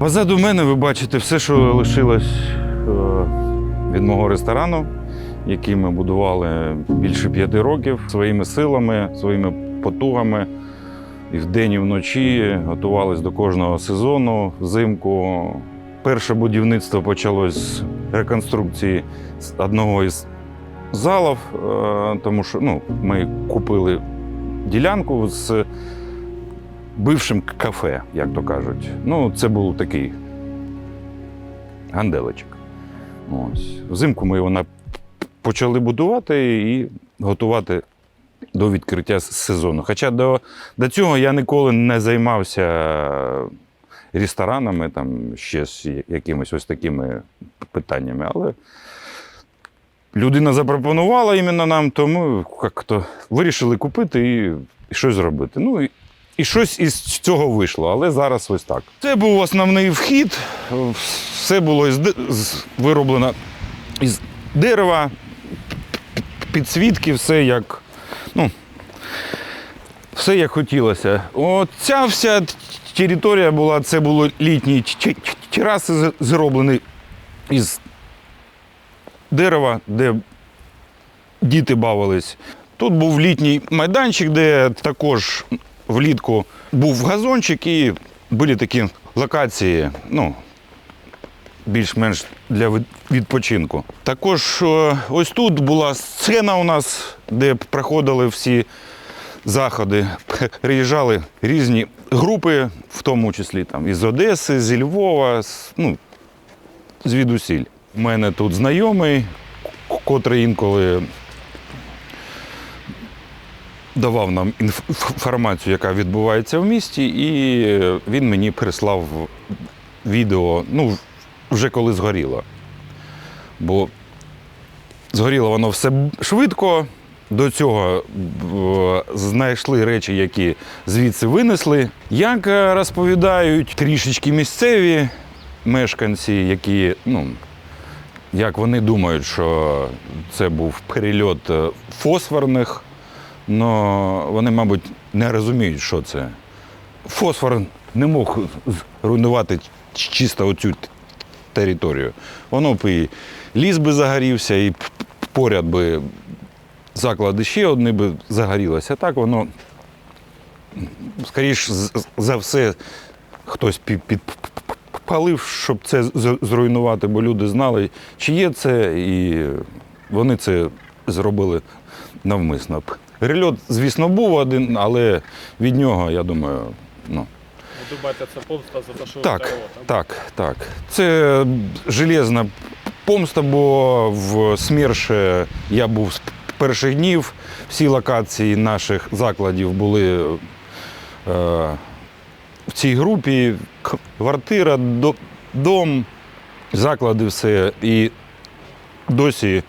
Позаду мене ви бачите все, що лишилось е, від мого ресторану, який ми будували більше п'яти років своїми силами, своїми потугами. І вдень, і вночі готувалися до кожного сезону взимку. Перше будівництво почалось з реконструкції одного із залів, е, тому що ну, ми купили ділянку з бившим кафе, як то кажуть. Ну, це був такий ганделичок. Ось. Взимку ми його почали будувати і готувати до відкриття сезону. Хоча до, до цього я ніколи не займався ресторанами, там ще з якимись ось такими питаннями. Але людина запропонувала іменно нам, тому як-то вирішили купити і щось зробити. Ну, і, щось із цього вийшло, але зараз ось так. Це був основний вхід. Все було із, з- вироблено із дерева, підсвітки, все як. Ну, все як хотілося. От ця вся територія була, це були літні тераси зроблені із дерева, де діти бавились. Тут був літній майданчик, де також влітку був газончик і були такі локації, ну, більш-менш для відпочинку. Також е, ось тут була сцена у нас, де проходили всі заходи. Приїжджали різні групи, в тому числі там, із Одеси, зі Львова, з, ну, звідусіль. У мене тут знайомий, котрий інколи давав нам інформацію, яка відбувається в місті, і він мені прислав відео, ну, вже коли згоріло. Бо згоріло воно все швидко. До цього знайшли речі, які звідси винесли. Як розповідають трішечки місцеві мешканці, які, ну, як вони думають, що це був перельот е, фосфорних, але вони, мабуть, не розуміють, що це. Фосфор не мог руйнувати ч- чисто оцю територію. Воно б і ліс би загорівся, і поряд би заклади ще одні би загорілося. Так воно, скоріш за все, хтось підпалив, щоб це зруйнувати, бо люди знали, чи є це, і вони це зробили навмисно. Рельот, звісно, був один, але від нього, я думаю, ну. Ви думаєте, це помста за те, що Так, вдарило, так, так. Це железна помста, бо в СМЕРШі я був з перших днів. Всі локації наших закладів були е, в цій групі. Квартира, дом, заклади, все. І досі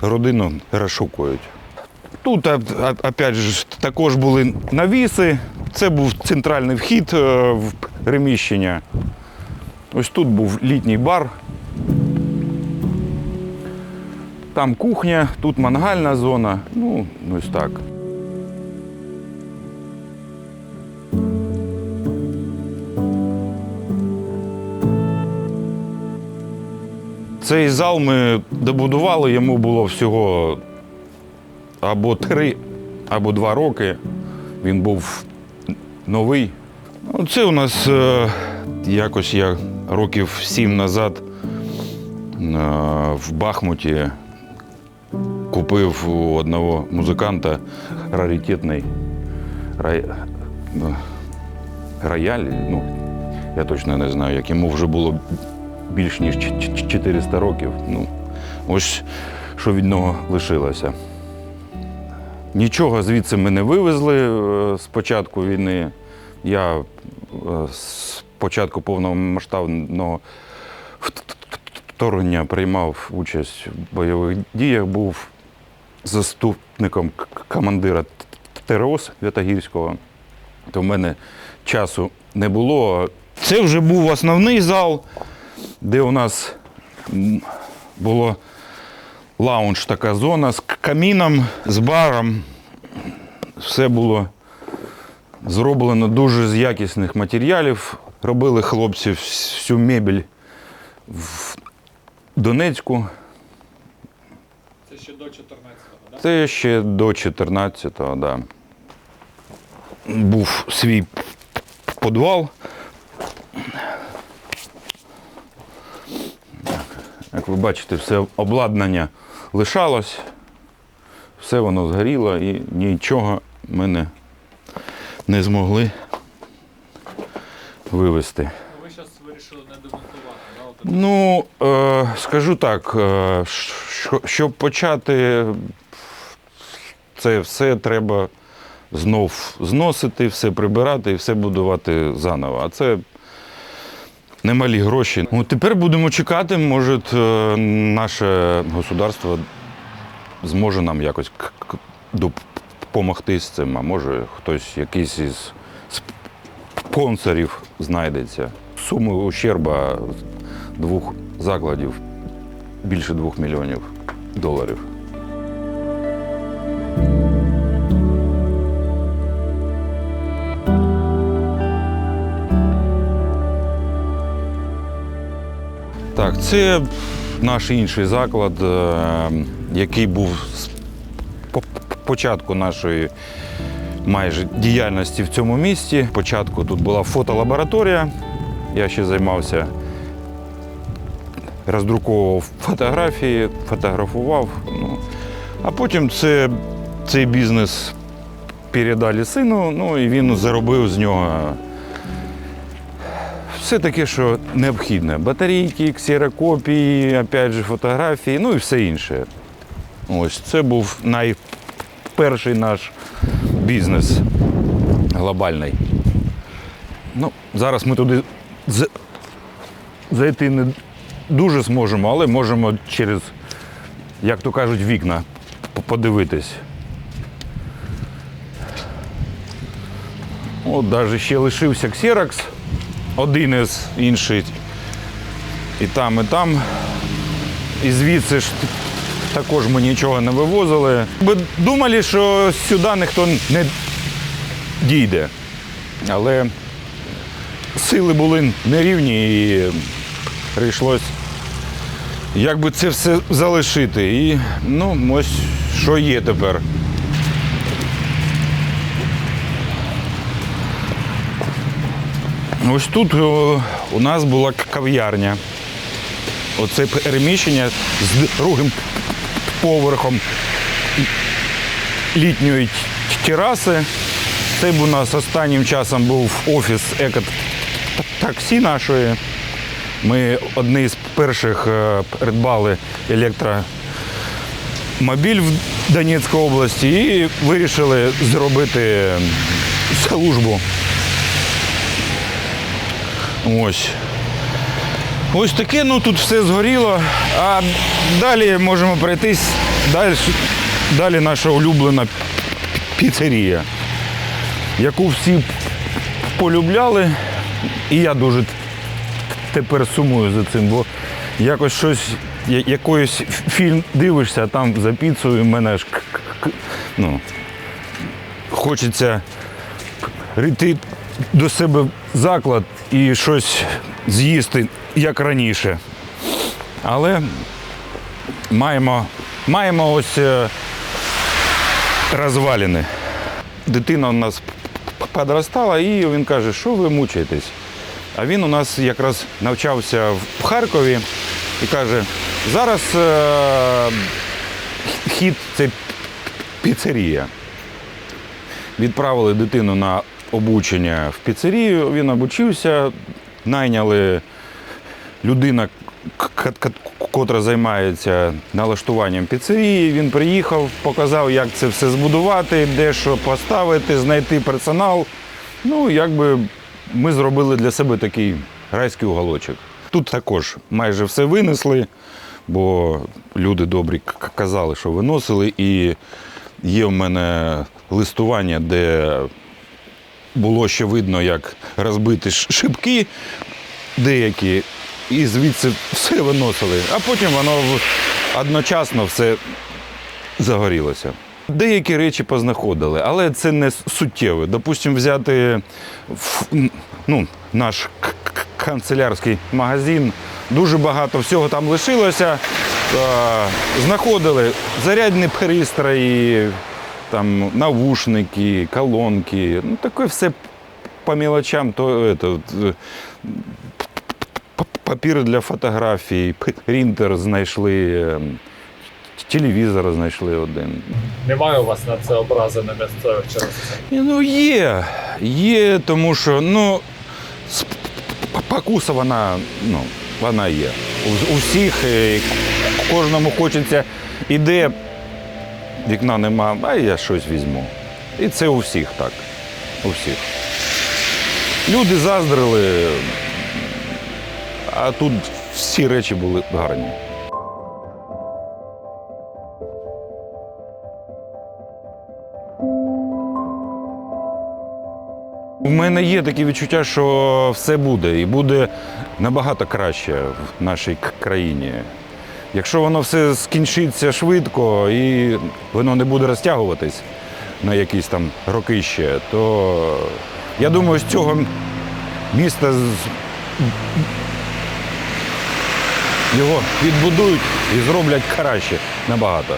родину розшукують. Тут опять же також були навіси. Це був центральний вхід е, в приміщення. Ось тут був літній бар. Там кухня, тут мангальна зона. Ну, ось так. Цей зал ми добудували, йому було всього або три, або два роки. Він був новий. Ну, Це у нас е, якось я років сім назад е, в Бахмуті купив у одного музиканта раритетний ну, рояль. Ну, я точно не знаю, як йому вже було більш ніж ч- ч- 400 років. Ну, ось що від нього лишилося. Нічого звідси ми не вивезли е, з початку війни. Я е, з початку повномасштабного вторгнення приймав участь в бойових діях, був заступником командира ТРО Святогірського. То в мене часу не було. Це вже був основний зал, де у нас було лаунж, така зона з каміном, з баром. Все було зроблено дуже з якісних матеріалів. Робили хлопці всю мебель в Донецьку. Це ще до 14-го, да? Це ще до 14-го, да. Був свій підвал. Як ви бачите, все обладнання лишалось, все воно згоріло і нічого ми не, не змогли вивезти. Ну, Ви зараз вирішили не демонтувати? Ну, е, скажу так, е, що, щоб почати це все треба знов зносити, все прибирати і все будувати заново. А це немалі гроші. Ну, тепер будемо чекати, може, е, наше государство зможе нам якось допомогти з цим, а може хтось якийсь із спонсорів знайдеться. Суми ущерба двох закладів більше двох мільйонів доларів. Так, це наш інший заклад, е, який був з початку нашої майже діяльності в цьому місті. Спочатку тут була фотолабораторія. Я ще займався, роздруковував фотографії, фотографував. Ну, а потім це, цей бізнес передали сину, ну і він заробив з нього все таке, що необхідне. Батарейки, ксерокопії, опять же, фотографії, ну і все інше. Ось це був найперший наш бізнес глобальний. Ну, зараз ми туди зайти не дуже зможемо, але можемо через, як то кажуть, вікна подивитись. От навіть ще лишився ксерокс, один із інший. І там, і там. І звідси ж також ми нічого не вивозили. Ми думали, що сюди ніхто не дійде. Але сили були нерівні і прийшлось якби це все залишити. І ну, ось що є тепер. Ось тут у нас була кав'ярня. Оце переміщення з другим поверхом літньої тераси. Це б у нас останнім часом був офіс екотаксі нашої. Ми одні з перших е, придбали електромобіль в Донецькій області і вирішили зробити службу. Ось. Ось таке, ну тут все згоріло. А далі можемо пройтись. Далі, далі наша улюблена піцерія, яку всі полюбляли. І я дуже тепер сумую за цим, бо якось щось, якийсь фільм дивишся, а там за піцею і мене ж к- к- к- ну, хочеться прийти до себе заклад і щось з'їсти, як раніше. Але маємо, маємо ось е, розвалини. Дитина у нас підростала, і він каже, що ви мучаєтесь? А він у нас якраз навчався в Харкові і каже, зараз е, хід це піцерія. Відправили дитину на обучення в піцерію, він обучився, найняли людина, котра займається налаштуванням піцерії. Він приїхав, показав, як це все збудувати, де що поставити, знайти персонал. Ну, якби ми зробили для себе такий райський уголочок. Тут також майже все винесли, бо люди добрі казали, що виносили. І є в мене листування, де було ще видно, як розбиті шибки деякі, і звідси все виносили. А потім воно одночасно все загорілося. Деякі речі познаходили, але це не суттєве. Допустимо, взяти ну, наш канцелярський магазин. Дуже багато всього там лишилося. Знаходили зарядні пристрої, там, навушники, колонки. Ну, таке все по мелочам. То, это, е, папір для фотографій, принтер знайшли, телевізор знайшли один. Немає у вас на це образи на місцевих через це. Ну, є. Є, тому що ну, с- покуса вона, ну, вона є. У, у всіх, е, кожному хочеться іде, вікна нема, а я щось візьму. І це у всіх так. У всіх. Люди заздрили, а тут всі речі були гарні. У мене є таке відчуття, що все буде і буде набагато краще в нашій країні. Якщо воно все скінчиться швидко і воно не буде розтягуватись на якісь там роки ще, то я думаю, з цього міста його відбудують і зроблять краще набагато.